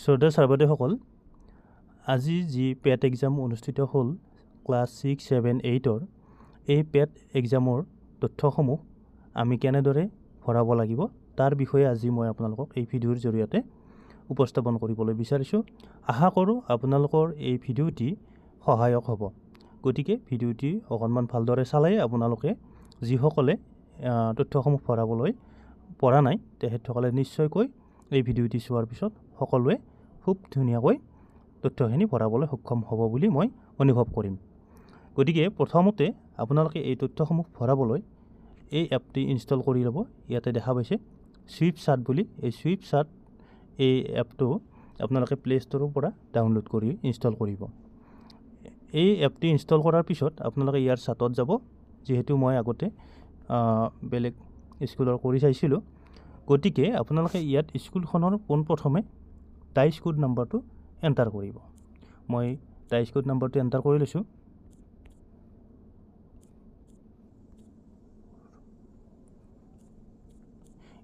শ্ৰদ্ধা sir বাইদেউসকল আজি যি পেট এক্সাম অনুষ্ঠিত হ'ল ক্লাছ ছিক্স ছেভেন এইটৰ এই পেট এক্সামৰ তথ্যসমূহ আমি কেনেদৰে ভৰাব লাগিব তাৰ বিষয়ে আজি মই আপোনালোকক এই ভিডিঅ'ৰ জৰিয়তে উপস্থাপন কৰিবলৈ বিচাৰিছোঁ। আশা কৰোঁ আপোনালোকৰ এই ভিডিঅ'টি সহায়ক হ'ব। গতিকে ভিডিঅ'টি অকণমান ভালদৰে চালেই আপোনালোকে যিসকলে তথ্যসমূহ ভৰাবলৈ পৰা নাই তেখেতসকলে নিশ্চয়কৈ এই ভিডিঅ'টি চোৱাৰ পিছত সকলোৱে খুব ধুনীয়াকৈ তথ্যখিনি ভৰাবলৈ সক্ষম হ'ব বুলি মই অনুভৱ কৰিম। গতিকে প্ৰথমতে আপোনালোকে এই তথ্যসমূহ ভৰাবলৈ এই এপটি ইনষ্টল কৰি ল'ব। ইয়াতে দেখা পাইছে চুইপ চাট বুলি। এই চুইপ চাট এই এপটো আপোনালোকে প্লে' ষ্ট'ৰৰ পৰা ডাউনলোড কৰি ইনষ্টল কৰিব। এই এপটি ইনষ্টল কৰাৰ পিছত আপোনালোকে ইয়াৰ চাটত যাব। যিহেতু মই আগতে বেলেগ স্কুলৰ কৰি চাইছিলোঁ। গতিকে আপোনালোকে ইয়াত স্কুলখনৰ পোনপ্ৰথমে টাইচ কোড নাম্বাৰটো এণ্টাৰ কৰিব। মই টাইচ কোড নাম্বাৰটো এণ্টাৰ কৰি লৈছোঁ।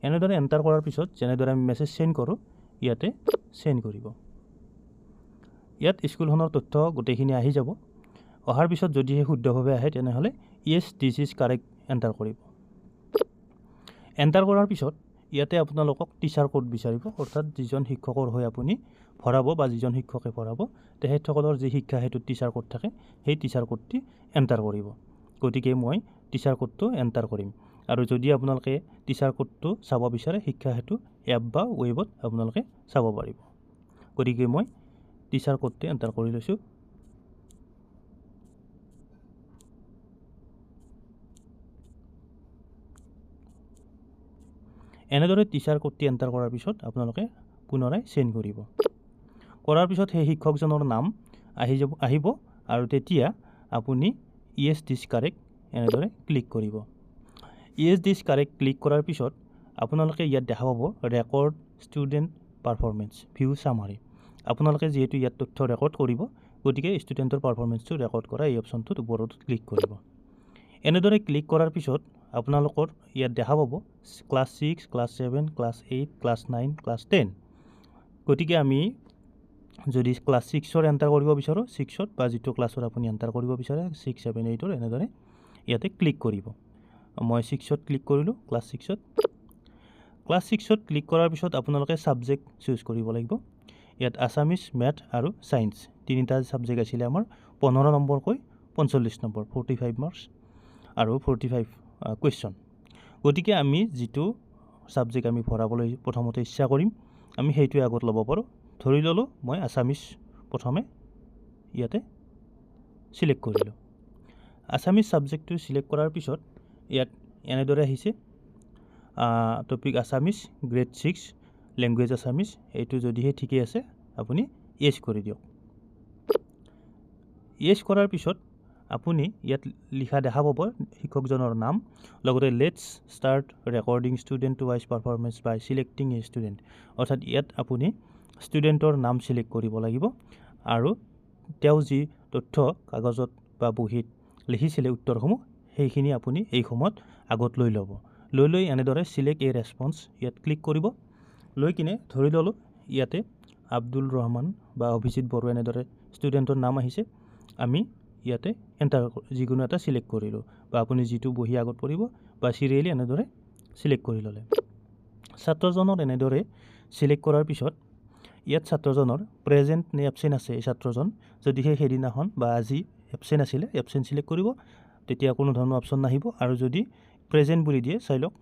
এনেদৰে এণ্টাৰ কৰাৰ পিছত যেনেদৰে আমি মেছেজ চেণ্ড কৰোঁ ইয়াতে চেণ্ড কৰিব। ইয়াত স্কুলখনৰ তথ্য গোটেইখিনি আহি যাব। অহাৰ পিছত যদিহে শুদ্ধভাৱে আহে তেনেহ'লে yes this is correct enter কৰিব। এণ্টাৰ কৰাৰ পিছত ইয়াতে আপোনালোকক টিচাৰ কোড বিচাৰিব অৰ্থাৎ যিজন শিক্ষকৰ হৈ আপুনি ভৰাব বা যিজন শিক্ষকে ভৰাব তেখেতসকলৰ যি শিক্ষা হেতুত টিচাৰ কোড থাকে সেই টিচাৰ কোডটি এণ্টাৰ কৰিব। গতিকে মই টিচাৰ কোডটো এণ্টাৰ কৰিম। আৰু যদি আপোনালোকে টিচাৰ কোডটো চাব বিচাৰে শিক্ষা হেতু এপ বা ৱেবত আপোনালোকে চাব পাৰিব। গতিকে মই টিচাৰ কোডটো এণ্টাৰ কৰি লৈছোঁ। এনেদৰে টিচাৰ কোডটি এণ্টাৰ কৰাৰ পিছত আপোনালোকে পুনৰাই চেণ্ড কৰিব। কৰাৰ পিছত সেই শিক্ষকজনৰ নাম আহি যাব আহিব আৰু তেতিয়া আপুনি ইয়েছ দিছ কাৰেক্ট এনেদৰে ক্লিক কৰিব। ইয়েছ দিছ কাৰেক্ট ক্লিক কৰাৰ পিছত আপোনালোকে ইয়াত দেখা পাব record student performance view summary. আপোনালোকে যিহেতু ইয়াত তথ্য ৰেকৰ্ড কৰিব গতিকে ষ্টুডেণ্টৰ পাৰফৰ্মেঞ্চটো ৰেকৰ্ড কৰা এই অপশ্যনটোত ওপৰত ক্লিক কৰিব। এনেদৰে ক্লিক কৰাৰ পিছত আপোনালোকৰ ইয়াত দেখা পাব class six class seven class eight class nine class ten গতিকে আমি যদি ক্লাছ ছিক্সৰ এণ্টাৰ কৰিব বিচাৰোঁ ছিক্সত বা যিটো ক্লাছৰ আপুনি এণ্টাৰ কৰিব বিচাৰে ছিক্স ছেভেন এইটৰ এনেদৰে ইয়াতে ক্লিক কৰিব। মই ছিক্সত ক্লিক কৰিলোঁ ক্লাছ ছিক্সত ক্লাছ ছিক্সত ক্লিক কৰাৰ পিছত আপোনালোকে ছাবজেক্ট চুজ কৰিব লাগিব। ইয়াত আছামিছ মেথ আৰু ছায়েন্স তিনিটা ছাবজেক্ট আছিলে আমাৰ পোন্ধৰ নম্বৰকৈ পঞ্চল্লিছ নম্বৰ ফৰ্টি ফাইভ মাৰ্কছ আৰু ফৰ্টি ফাইভ কুৱেশ্যন গতিকে আমি যিটো ছাবজেক্ট আমি ভৰাবলৈ প্ৰথমতে ইচ্ছা কৰিম আমি সেইটোৱে আগত ল'ব পাৰোঁ। ধৰি ল'লোঁ মই আছামিছ প্ৰথমে ইয়াতে চিলেক্ট কৰিলোঁ। আছামিছ ছাবজেক্টটো চিলেক্ট কৰাৰ পিছত ইয়াত এনেদৰে আহিছে topic Assamese grade six language Assamese এইটো যদিহে ঠিকেই আছে আপুনি য়েছ কৰি দিয়ক। য়েছ কৰাৰ পিছত আপুনি ইয়াত লিখা দেখা পাব শিক্ষকজনৰ নাম লগতে let's start recording student wise performance by selecting a student অৰ্থাৎ ইয়াত আপুনি ষ্টুডেণ্টৰ নাম চিলেক্ট কৰিব লাগিব আৰু তেওঁ যি তথ্য কাগজত বা বহীত লিখিছিলে উত্তৰসমূহ সেইখিনি আপুনি এই সময়ত আগত লৈ ল'ব। লৈ লৈ এনেদৰে চিলেক্ট এ ৰেছপন্স ইয়াত ক্লিক কৰিব। লৈ কিনে ধৰি ল'লোঁ ইয়াতে আব্দুল ৰহমান বা অভিজিত বড়ো এনেদৰে ষ্টুডেণ্টৰ নাম আহিছে। আমি ইয়াতে এণ্টাৰ যিকোনো এটা চিলেক্ট কৰিলোঁ বা আপুনি যিটো বহি আগত পৰিব বা চিৰিয়েলি এনেদৰে চিলেক্ট কৰি ল'লে। ছাত্ৰজনৰ এনেদৰে চিলেক্ট কৰাৰ পিছত ইয়াত ছাত্ৰজনৰ প্ৰেজেণ্ট নে এবচেণ্ট আছে এই ছাত্ৰজন। যদিহে সেইদিনাখন বা আজি এবচেণ্ট আছিলে এবচেণ্ট চিলেক্ট কৰিব তেতিয়া কোনো ধৰণৰ অপশ্যন নাহিব। আৰু যদি প্ৰেজেণ্ট বুলি দিয়ে চাই লওক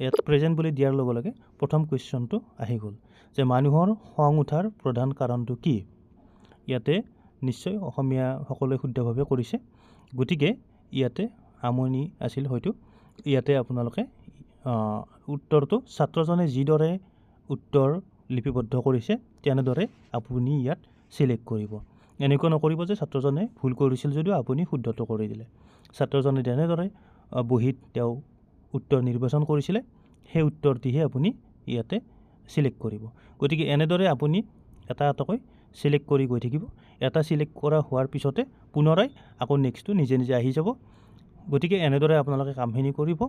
ইয়াত প্ৰেজেণ্ট বুলি দিয়াৰ লগে লগে প্ৰথম কুৱেশ্যনটো আহি গ'ল। যে মানুহৰ খং উঠাৰ প্ৰধান কাৰণটো কি? ইয়াতে নিশ্চয় অসমীয়া সকলোৱে শুদ্ধভাৱে কৰিছে। গতিকে ইয়াতে আমনি আছিল হয়তো। ইয়াতে আপোনালোকে উত্তৰটো ছাত্ৰজনে যিদৰে উত্তৰ লিপিবদ্ধ কৰিছে তেনেদৰে আপুনি ইয়াত চিলেক্ট কৰিব। এনেকুৱা নকৰিব যে ছাত্ৰজনে ভুল কৰিছিল যদিও আপুনি শুদ্ধটো কৰি দিলে। ছাত্ৰজনে যেনেদৰে বহীত তেওঁ উত্তৰ নিৰ্বাচন কৰিছিলে। সেই উত্তৰটিহে আপুনি ইয়াতে চিলেক্ট কৰিব। গতিকে এনেদৰে আপুনি এটা এটাকৈ চিলেক্ট কৰি গৈ থাকিব। এটা চিলেক্ট কৰা হোৱাৰ পিছতে পুনৰাই আকৌ নেক্সটটো নিজে নিজে আহি যাব। গতিকে এনেদৰে আপোনালোকে কামখিনি কৰিব।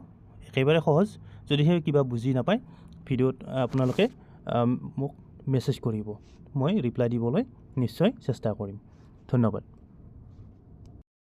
একেবাৰে সহজ। যদিহে কিবা বুজি নাপায় ভিডিঅ'ত আপোনালোকে মোক মেছেজ কৰিব। মই ৰিপ্লাই দিবলৈ নিশ্চয় চেষ্টা কৰিম। ধন্যবাদ।